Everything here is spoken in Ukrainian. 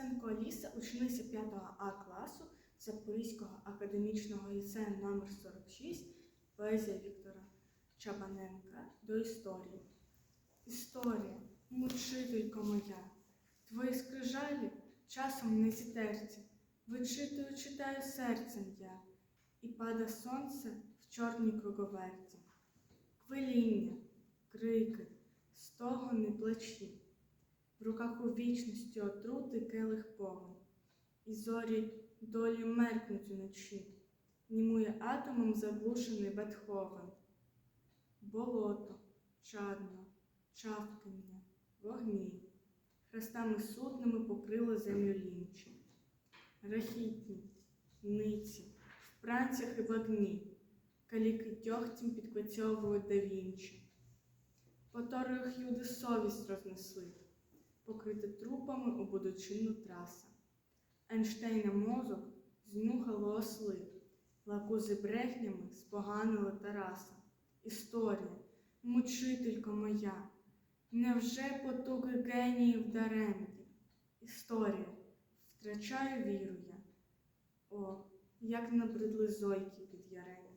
Сенко Аліса, учениця 5 А класу Запорізького академічного ліцею номер 46 поезія Віктора Чабаненка до історії. Історія, мучителько моя, твої скрижалі часом не зітерці, вичитую, читаю серцем я, і пада сонце в чорній круговерті. Хвиління, крики, стогони плачі. В руках у вічності отрути келих повен, і зорі долі меркнуть уночі, німує атомом заглушений Бетховен. Болото, чадно, чавкання, вогні, хрестами судними покрили землю лінчі. Рахітні, ниці, в пранцях і багні, каліки тьохтім підкоцьовують да вінчі. Поторою хюди совість рознесли, покрите трупами у будучинну траса. Ейнштейна мозок знюхало осли, лакузи брехнями споганили Тараса. Історія, мучителько моя, невже потуги геніїв даремні? Історія, втрачаю віру я. О, як набридли зойки під ярені.